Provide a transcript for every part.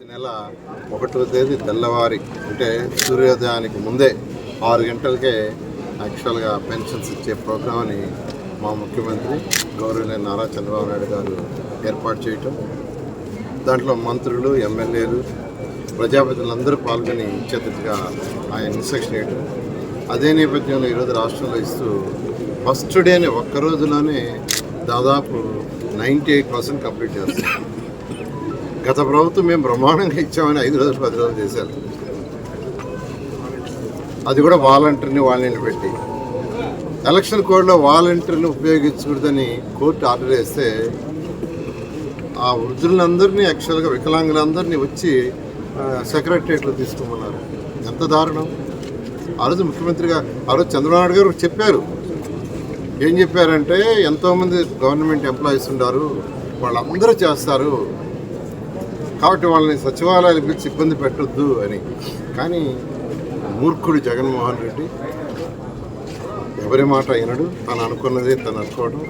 ప్రతి నెల ఒకటో తేదీ తెల్లవారి అంటే సూర్యోదయానికి ముందే ఆరు గంటలకే యాక్చువల్గా పెన్షన్స్ ఇచ్చే ప్రోగ్రామ్ని మా ముఖ్యమంత్రి గౌరవనీయ నారా చంద్రబాబు నాయుడు గారు ఏర్పాటు చేయటం దాంట్లో మంత్రులు ఎమ్మెల్యేలు ప్రజాప్రతినిధులందరూ పాల్గొని ఇచ్చేటట్టుగా ఆయన ఇన్స్ట్రక్షన్ ఇవ్వటం అదే నేపథ్యంలో ఈరోజు రాష్ట్రంలో ఇస్తూ ఫస్ట్ డేనే ఒక్క రోజులోనే దాదాపు నైంటీ ఎయిట్ పర్సెంట్ కంప్లీట్ చేస్తారు. గత ప్రభుత్వం మేము బ్రహ్మాండంగా ఇచ్చామని ఐదు రోజులు పది రోజులు చేశారు. అది కూడా వాలంటీర్ని వాళ్ళని పెట్టి. ఎలక్షన్ కోడ్లో వాలంటీర్ని ఉపయోగించకూడదని కోర్టు ఆర్డర్ వేస్తే ఆ వృద్ధులందరినీ యాక్చువల్గా వికలాంగులందరినీ వచ్చి సెక్రటరియట్లో తీసుకోమన్నారు. ఎంత దారుణం. ఆ రోజు ముఖ్యమంత్రిగా ఆ రోజు చంద్రబాబు గారు చెప్పారు. ఏం చెప్పారంటే ఎంతోమంది గవర్నమెంట్ ఎంప్లాయీస్ ఉన్నారు వాళ్ళందరూ చేస్తారు. కాబట్టి వాళ్ళని సచివాలయాలు పిలిచి ఇబ్బంది పెట్టొద్దు అని. కానీ మూర్ఖుడు జగన్మోహన్ రెడ్డి ఎవరి మాట అయినడు తను అనుకున్నది తను అనుకోవడం.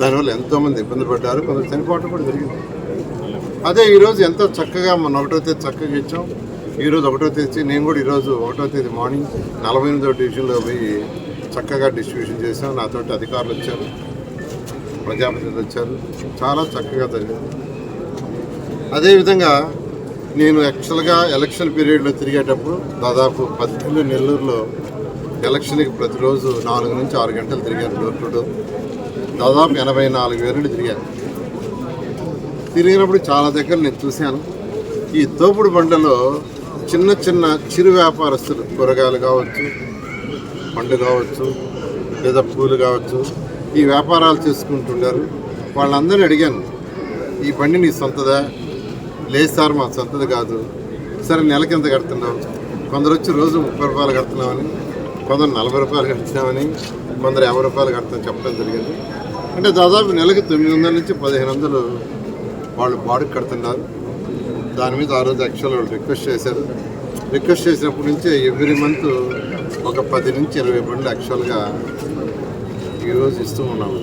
దానివల్ల ఎంతోమంది ఇబ్బంది పడ్డారు. కొంత చనిపోవటం కూడా జరిగింది. అదే ఈరోజు ఎంతో చక్కగా మన ఒకటో తేదీ చక్కగా ఇచ్చాం ఈరోజు ఒకటో తేదీ నేను కూడా ఈరోజు ఒకటో తేదీ మార్నింగ్ నలభై ఎనిమిదో డివిజన్లో పోయి చక్కగా డిస్ట్రిబ్యూషన్ చేసాం నాతోటి అధికారులు వచ్చారు. ప్రజాప్రతినిధులు వచ్చారు. చాలా చక్కగా జరిగింది. అదేవిధంగా నేను యాక్చువల్గా ఎలక్షన్ పీరియడ్లో తిరిగేటప్పుడు దాదాపు పద్దెనిమిది నెల్లూరులో ఎలక్షన్కి ప్రతిరోజు నాలుగు నుంచి ఆరు గంటలు తిరిగాను డోర్ టు డోర్ దాదాపు ఎనభై నాలుగు వేలు తిరిగాను. తిరిగినప్పుడు చాలా దగ్గర నేను చూశాను. ఈ తోపుడు బండలో చిన్న చిన్న చిరు వ్యాపారస్తులు కూరగాయలు కావచ్చు పండు కావచ్చు లేదా పూలు కావచ్చు ఈ వ్యాపారాలు చేసుకుంటుండారు వాళ్ళందరినీ అడిగాను ఈ బండి నీ సొంతదా? లేదు సార్ మా సొంతది కాదు. సరే నెలకి ఎంత కడుతున్నాం? కొందరు వచ్చి రోజు ముప్పై రూపాయలు కడుతున్నామని కొందరు నలభై రూపాయలు కడుతున్నామని కొందరు యాభై రూపాయలు కడతాం చెప్పడం జరిగింది. అంటే దాదాపు నెలకి తొమ్మిది వందల నుంచి పదిహేను వందలు వాళ్ళు బాడుకు కడుతున్నారు. దాని మీద ఆ రోజు యాక్చువల్ వాళ్ళు రిక్వెస్ట్ చేశారు. రిక్వెస్ట్ చేసినప్పటి నుంచి ఎవ్రీ మంత్ ఒక పది నుంచి ఇరవై బండ్లు యాక్చువల్గా ఈరోజు ఇస్తూ ఉన్నాము.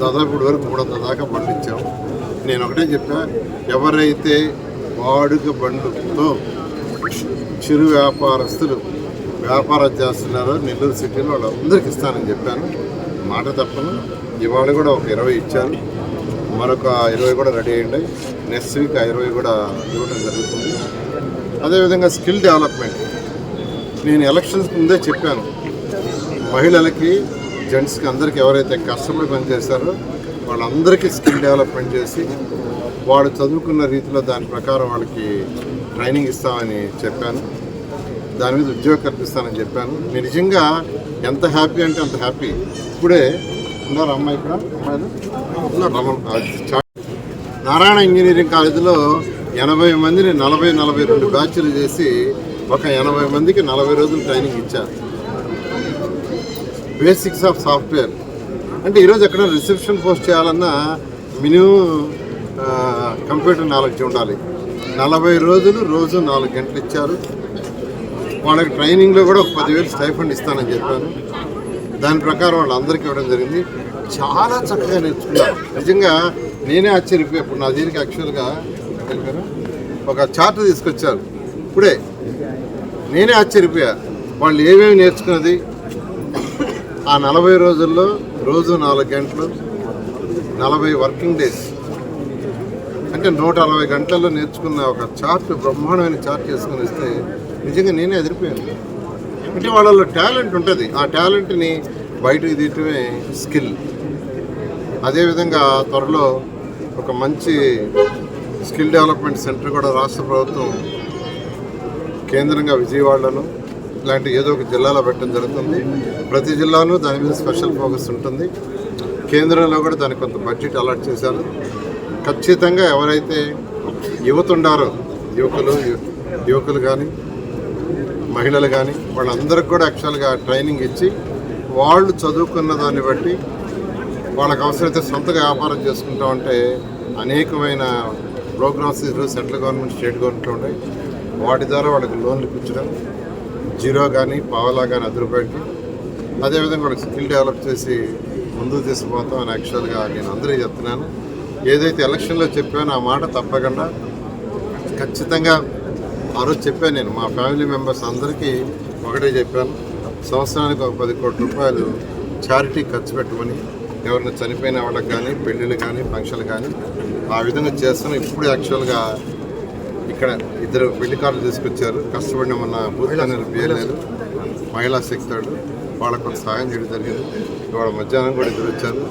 దాదాపు ఇప్పటి వరకు మూడు వందల దాకా బండ్లు ఇచ్చాము. నేను ఒకటే చెప్పా ఎవరైతే వాడుక బండుతో చిరు వ్యాపారస్తులు వ్యాపారం చేస్తున్నారో నెల్లూరు సిటీలో వాళ్ళందరికీ ఇస్తానని చెప్పాను. మాట తప్పను. ఇవాళ కూడా ఒక ఇరవై ఇచ్చాను. మరొక ఇరవై కూడా రెడీ అయ్యండి. నెక్స్ట్ వీక్ ఆ ఇరవై కూడా ఇవ్వడం జరుగుతుంది. అదేవిధంగా స్కిల్ డెవలప్మెంట్. నేను ఎలక్షన్స్ ముందే చెప్పాను. మహిళలకి జెంట్స్కి అందరికీ ఎవరైతే కష్టపడి పనిచేస్తారో వాళ్ళందరికీ స్కిల్ డెవలప్మెంట్ చేసి వాడు చదువుకున్న రీతిలో దాని ప్రకారం వాళ్ళకి ట్రైనింగ్ ఇస్తామని చెప్పాను. దాని మీద ఉద్యోగం కల్పిస్తానని చెప్పాను. నేను నిజంగా ఎంత హ్యాపీ అంటే అంత హ్యాపీ. ఇప్పుడే ఉన్నారు అమ్మాయి ఇక్కడ. అమ్మాయిలు? చా- నారాయణ ఇంజనీరింగ్ కాలేజీలో ఎనభై మందిని నలభై నలభై రెండు బ్యాచ్లు చేసి ఒక ఎనభై మందికి నలభై రోజులు ట్రైనింగ్ ఇచ్చారు. Basics of software. అంటే ఈరోజు ఎక్కడ రిసెప్షన్ పోస్ట్ చేయాలన్నా మినిమం కంప్యూటర్ నాలెడ్జ్ ఉండాలి. నలభై రోజులు రోజు నాలుగు గంటలు ఇచ్చారు. వాళ్ళకి ట్రైనింగ్లో కూడా ఒక పదివేలు స్టైఫండ్ ఇస్తానని చెప్పాను దాని ప్రకారం వాళ్ళందరికీ ఇవ్వడం జరిగింది. చాలా చక్కగా నేర్చుకున్నారు నిజంగా నేనే ఆశ్చర్యపోయాను. ఇప్పుడు నా దీనికి యాక్చువల్గా ఒక చార్ట్ తీసుకొచ్చారు. ఇప్పుడే నేనే ఆశ్చర్యపోయా. వాళ్ళు ఏమేమి నేర్చుకున్నది? ఆ నలభై రోజుల్లో రోజు నాలుగు గంటలు నలభై వర్కింగ్ డేస్. అంటే నూట అరవై గంటల్లో నేర్చుకున్న ఒక చార్ట్ బ్రహ్మాండమైన చార్ట్ చేసుకుని ఇస్తే నిజంగా నేనే ఎదిరిపోయాను అంటే వాళ్ళలో టాలెంట్ ఉంటుంది. ఆ టాలెంట్ని బయటకు తీయటమే స్కిల్. అదేవిధంగా త్వరలో ఒక మంచి స్కిల్ డెవలప్మెంట్ సెంటర్ కూడా రాష్ట్ర ప్రభుత్వం కేంద్రంగా విజయవాడలోను లాంటి ఏదో ఒక జిల్లాలో పెట్టడం జరుగుతుంది. ప్రతి జిల్లాలో దాని మీద స్పెషల్ ఫోకస్ ఉంటుంది. కేంద్రంలో కూడా దానికి కొంత బడ్జెట్ అలాట్ చేశారు. ఖచ్చితంగా ఎవరైతే యువత ఉండారో యువకులు యువకులు కానీ మహిళలు కానీ వాళ్ళందరికీ కూడా యాక్చువల్గా ట్రైనింగ్ ఇచ్చి వాళ్ళు చదువుకున్న దాన్ని బట్టి వాళ్ళకి అవసరమైతే సొంతగా వ్యాపారం చేసుకుంటా ఉంటే అనేకమైన ప్రోగ్రామ్స్ సెంట్రల్ గవర్నమెంట్ స్టేట్ గవర్నమెంట్లో ఉన్నాయి. వాటి ద్వారా వాళ్ళకి లోన్లు ఇప్పించడం జీరో కానీ పావలా కానీ అది అదేవిధంగా వాళ్ళకి స్కిల్ డెవలప్ చేసి ముందుకు తీసుకుపోతాం అని యాక్చువల్గా నేను అందరికీ చెప్తున్నాను. ఏదైతే ఎలక్షన్లో చెప్పానో ఆ మాట తప్పకుండా ఖచ్చితంగా ఆ రోజు చెప్పాను నేను. మా ఫ్యామిలీ మెంబర్స్ అందరికీ ఒకటే చెప్పాను. సంవత్సరానికి ఒక పది కోట్ల రూపాయలు చారిటీ ఖర్చు పెట్టమని ఎవరైనా చనిపోయిన వాళ్ళకి కానీ పెళ్ళిళ్ళు కానీ ఫంక్షన్లు కానీ ఆ విధంగా చేస్తున్నాం. ఇప్పుడు యాక్చువల్గా ఇక్కడ ఇద్దరు పెళ్ళి కార్లు తీసుకొచ్చారు. కష్టపడిన మన బూత్ అనేది మహిళా శక్తుడు వాళ్ళకు కొంత సహాయం చేయడం జరిగింది. ఇవాళ మధ్యాహ్నం కూడా ఇద్దరు వచ్చారు.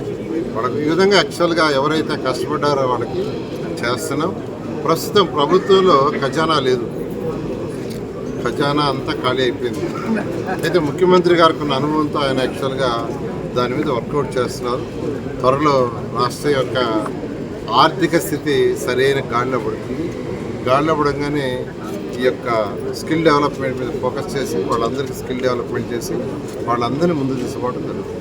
వాళ్ళకి ఈ విధంగా యాక్చువల్గా ఎవరైతే కష్టపడ్డారో వాళ్ళకి చేస్తున్నాం. ప్రస్తుతం ప్రభుత్వంలో ఖజానా లేదు. ఖజానా అంతా ఖాళీ అయిపోయింది. అయితే ముఖ్యమంత్రి గారికి ఉన్న అనుభవంతో ఆయన యాక్చువల్గా దాని మీద వర్కౌట్ చేస్తున్నారు. త్వరలో రాష్ట్ర యొక్క ఆర్థిక స్థితి సరైన గాడిలో పడుతుంది. గాలి పడంగానే ఈ యొక్క స్కిల్ డెవలప్మెంట్ మీద ఫోకస్ చేసి వాళ్ళందరికీ స్కిల్ డెవలప్మెంట్ చేసి వాళ్ళందరినీ ముందు తీసుకోవడం జరుగుతుంది.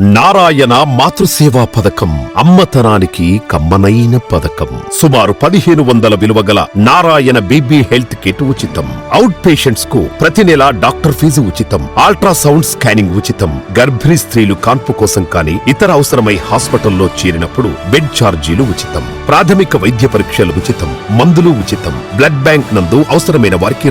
నారాయణ మాతృసేవా పథకం అమ్మతనానికి కమ్మనైన పథకం. సుమారు పదిహేను వందల విలువ గల నారాయణ బీబీ హెల్త్ కిట్ ఉచితం. అవుట్ పేషెంట్స్కు ప్రతి నెల డాక్టర్ ఫీజు ఉచితం. అల్ట్రాసౌండ్ స్కానింగ్ ఉచితం. గర్భిణీ స్త్రీలు కాన్పు కోసం కానీ ఇతర అవసరమై హాస్పిటల్లో చేరినప్పుడు బెడ్ ఛార్జీలు ఉచితం. ప్రాథమిక వైద్య పరీక్షలు ఉచితం. మందులు ఉచితం. బ్లడ్ బ్యాంక్ నందు అవసరమైన వారికి